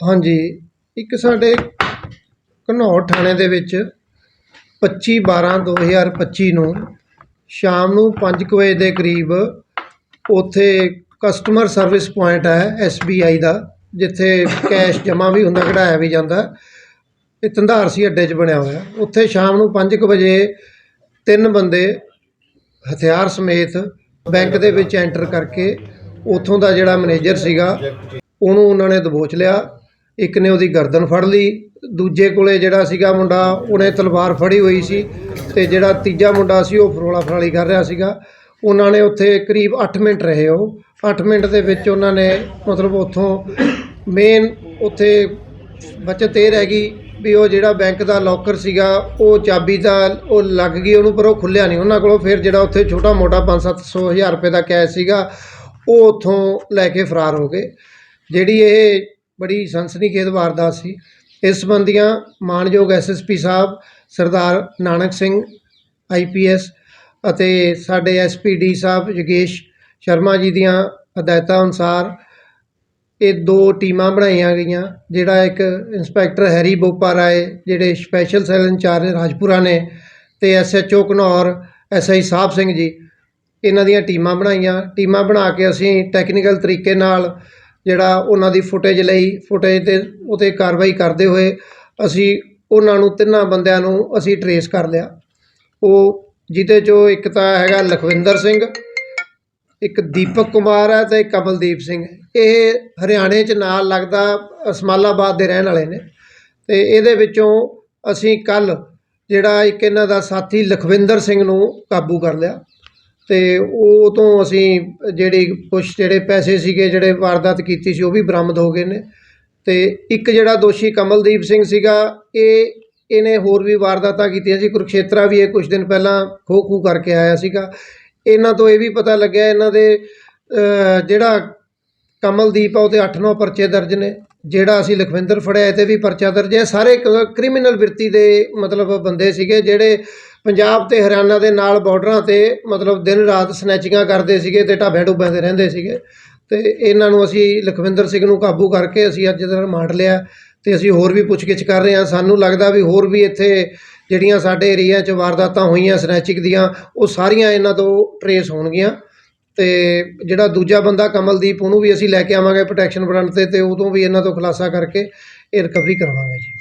ਹਾਂਜੀ। ਇੱਕ ਸਾਡੇ ਘਨੌਰ ਥਾਣੇ ਦੇ ਵਿੱਚ 25 12 2025 ਨੂੰ ਸ਼ਾਮ ਨੂੰ 5 ਵਜੇ ਦੇ ਕਰੀਬ ਉੱਥੇ ਕਸਟਮਰ ਸਰਵਿਸ ਪੁਆਇੰਟ ਹੈ ਐੱਸ ਬੀ ਆਈ ਦਾ, ਜਿੱਥੇ ਕੈਸ਼ ਜਮ੍ਹਾਂ ਵੀ ਹੁੰਦਾ, ਕਢਾਇਆ ਵੀ ਜਾਂਦਾ। ਇਹ ਧੰਦਾਰਸੀ ਅੱਡੇ 'ਚ ਬਣਿਆ ਹੋਇਆ। ਉੱਥੇ ਸ਼ਾਮ ਨੂੰ 5 ਵਜੇ ਤਿੰਨ ਬੰਦੇ ਹਥਿਆਰ ਸਮੇਤ ਬੈਂਕ ਦੇ ਵਿੱਚ ਐਂਟਰ ਕਰਕੇ ਉੱਥੋਂ ਦਾ ਜਿਹੜਾ ਮੈਨੇਜਰ ਸੀਗਾ, ਉਹਨੂੰ ਉਹਨਾਂ ਨੇ ਦਬੋਚ ਲਿਆ। ਇੱਕ ਨੇ ਉਹਦੀ ਗਰਦਨ ਫੜ ਲਈ। ਦੂਜੇ ਕੋਲੇ ਜਿਹੜਾ ਸੀਗਾ ਮੁੰਡਾ, ਉਹਨੇ ਤਲਵਾਰ ਫੜੀ ਹੋਈ ਸੀ ਤੇ ਜਿਹੜਾ ਤੀਜਾ ਮੁੰਡਾ ਸੀ, ਉਹ ਫਰੋਲਾ ਫਰਾਲੀ ਕਰ ਰਿਹਾ ਸੀਗਾ। ਉਹਨਾਂ ਨੇ ਉੱਥੇ ਕਰੀਬ 8 ਮਿੰਟ ਰਹੇ ਉਹ। 8 ਮਿੰਟ ਦੇ ਵਿੱਚ ਉਹਨਾਂ ਨੇ ਮਤਲਬ ਉੱਥੋਂ ਮੇਨ ਉੱਥੇ ਬਚਤ ਇਹ ਰਹਿ ਗਈ ਵੀ ਉਹ ਜਿਹੜਾ ਬੈਂਕ ਦਾ ਲੋਕਰ ਸੀਗਾ, ਉਹ ਚਾਬੀ ਦਾ ਉਹ ਲੱਗ ਗਈ ਉਹਨੂੰ, ਪਰ ਉਹ ਖੁੱਲਿਆ ਨਹੀਂ ਉਹਨਾਂ ਕੋਲੋਂ। ਫਿਰ ਜਿਹੜਾ ਉੱਥੇ ਛੋਟਾ ਮੋਟਾ 5-700 ਹਜ਼ਾਰ ਰੁਪਏ ਦਾ ਕੈਸ਼ ਸੀਗਾ, ਉਹ ਉੱਥੋਂ ਲੈ ਕੇ ਫਰਾਰ ਹੋ ਗਏ। ਜਿਹੜੀ ਇਹ ਬੜੀ ਸਨਸਨੀਖੇਜ਼ ਵਾਰਦਾਤ ਸੀ। ਇਸ ਸੰਬੰਧੀਆਂ ਮਾਨਯੋਗ ਐਸਐਸਪੀ ਸਾਹਿਬ, ਸਰਦਾਰ ਨਾਨਕ ਸਿੰਘ ਆਈਪੀਐਸ ਅਤੇ ਸਾਡੇ ਐਸਪੀਡੀ ਸਾਹਿਬ ਯੋਗੇਸ਼ ਸ਼ਰਮਾ ਜੀ ਦੀਆਂ ਹਦਾਇਤਾਂ ਅਨੁਸਾਰ ਇਹ ਦੋ ਟੀਮਾਂ ਬਣਾਈਆਂ ਗਈਆਂ, ਜਿਹੜਾ ਇੱਕ ਇੰਸਪੈਕਟਰ ਹੈਰੀ ਬੋਪਾ ਰਾਏ, ਜਿਹੜੇ ਸਪੈਸ਼ਲ ਸੈੱਲ ਇੰਚਾਰਜ ਰਾਜਪੁਰਾ ਨੇ ਤੇ ਐਸਐਚਓ ਘਨੌਰ ਐਸਆਈ ਸਾਹਿਬ ਸਿੰਘ ਜੀ, ਇਹਨਾਂ ਦੀਆਂ ਟੀਮਾਂ ਬਣਾਈਆਂ। ਟੀਮਾਂ ਬਣਾ ਕੇ ਅਸੀਂ ਟੈਕਨੀਕਲ ਤਰੀਕੇ ਨਾਲ ਜਿਹੜਾ ਉਹਨਾਂ ਦੀ ਫੁਟੇਜ ਲਈ, ਫੁਟੇਜ ਤੇ ਉਤੇ ਕਾਰਵਾਈ ਕਰਦੇ ਹੋਏ ਅਸੀਂ ਉਹਨਾਂ ਨੂੰ ਤਿੰਨਾਂ ਬੰਦਿਆਂ ਨੂੰ ਅਸੀਂ ਟਰੇਸ ਕਰ ਲਿਆ। ਉਹ ਜਿਹਦੇ ਚੋਂ ਇੱਕ ਤਾਂ ਹੈਗਾ ਲਖਵਿੰਦਰ ਸਿੰਘ, ਇੱਕ ਦੀਪਕ ਕੁਮਾਰ ਹੈ ਤੇ ਕਮਲਦੀਪ ਸਿੰਘ। ਇਹ ਹਰਿਆਣੇ 'ਚ ਨਾਲ ਲੱਗਦਾ ਅਸਮਾਲਾਬਾਦ ਦੇ ਰਹਿਣ ਵਾਲੇ ਨੇ। ਤੇ ਇਹਦੇ ਵਿੱਚੋਂ ਅਸੀਂ ਕੱਲ ਜਿਹੜਾ ਇੱਕ ਇਹਨਾਂ ਦਾ ਸਾਥੀ ਲਖਵਿੰਦਰ ਸਿੰਘ ਨੂੰ ਕਾਬੂ ਕਰ ਲਿਆ। ਤੇ ਉਹ ਤੋਂ ਅਸੀਂ ਜਿਹੜੀ ਕੁਛ ਜਿਹੜੇ ਪੈਸੇ ਸੀਗੇ, ਜਿਹੜੇ ਵਾਰਦਾਤ ਕੀਤੀ ਸੀ, ਉਹ ਵੀ ਬਰਾਮਦ ਹੋ ਗਏ ਨੇ। ਤੇ ਇੱਕ ਜਿਹੜਾ ਦੋਸ਼ੀ ਕਮਲਦੀਪ ਸਿੰਘ ਸੀਗਾ, ਇਹ ਇਹਨੇ ਹੋਰ ਵੀ ਵਾਰਦਾਤਾਂ ਕੀਤੀਆਂ ਸੀ। ਕੁਰਕਸ਼ੇਤਰਾ ਵੀ ਇਹ ਕੁਝ ਦਿਨ ਪਹਿਲਾਂ ਖੋ ਖੂ ਕਰਕੇ ਆਇਆ ਸੀਗਾ। ਇਹਨਾਂ ਤੋਂ ਇਹ ਵੀ ਪਤਾ ਲੱਗਿਆ, ਇਹਨਾਂ ਦੇ ਜਿਹੜਾ ਕਮਲਦੀਪ ਆ, ਉਹਦੇ 8-9 ਪਰਚੇ ਦਰਜ ਨੇ। ਜਿਹੜਾ ਅਸੀਂ ਲਖਵਿੰਦਰ ਫੜਿਆ ਇਹ ਤੇ ਵੀ ਪਰਚਾ ਦਰਜ ਹੈ। ਸਾਰੇ ਕ੍ਰਿਮੀਨਲ ਬਿਰਤੀ ਦੇ ਮਤਲਬ ਬੰਦੇ ਸੀਗੇ, ਜਿਹੜੇ ਪੰਜਾਬ ਤੇ ਹਰਿਆਣਾ ਦੇ ਨਾਲ ਬਾਰਡਰਾਂ ਤੇ ਮਤਲਬ ਦਿਨ ਰਾਤ ਸਨੈਚਿੰਗਾਂ ਕਰਦੇ ਸੀਗੇ ਤੇ ਢਾਬਿਆਂ ਡੁੱਬਿਆਂ ਤੇ ਰਹਿੰਦੇ ਸੀਗੇ। ਤੇ ਇਹਨਾਂ ਨੂੰ ਅਸੀਂ ਲਖਵਿੰਦਰ ਸਿੰਘ ਨੂੰ ਕਾਬੂ ਕਰਕੇ ਅਸੀਂ ਅੱਜ ਦਾ ਰਿਮਾਂਡ ਲਿਆ। ਤੇ ਅਸੀਂ ਹੋਰ ਵੀ ਪੁੱਛਗਿੱਛ ਕਰ ਰਹੇ ਹਾਂ। ਸਾਨੂੰ ਲੱਗਦਾ ਵੀ ਹੋਰ ਵੀ ਇੱਥੇ ਜਿਹੜੀਆਂ ਸਾਡੇ ਏਰੀਆ 'ਚ ਵਾਰਦਾਤਾਂ ਹੋਈਆਂ, ਸਨੈਚਿਕ ਦੀਆਂ, ਉਹ ਸਾਰੀਆਂ ਇਹਨਾਂ ਤੋਂ ਟਰੇਸ ਹੋਣਗੀਆਂ। ਤੇ ਜਿਹੜਾ ਦੂਜਾ ਬੰਦਾ ਕਮਲਦੀਪ, ਉਹਨੂੰ ਵੀ ਅਸੀਂ ਲੈ ਕੇ ਆਵਾਂਗੇ ਪ੍ਰੋਟੈਕਸ਼ਨ ਫਰੰਟ ਤੇ ਤੇ ਉਦੋਂ ਵੀ ਇਹਨਾਂ ਤੋਂ ਖੁਲਾਸਾ ਕਰਕੇ ਇਹ ਰਿਕਵਰੀ ਕਰਵਾਵਾਂਗੇ ਜੀ।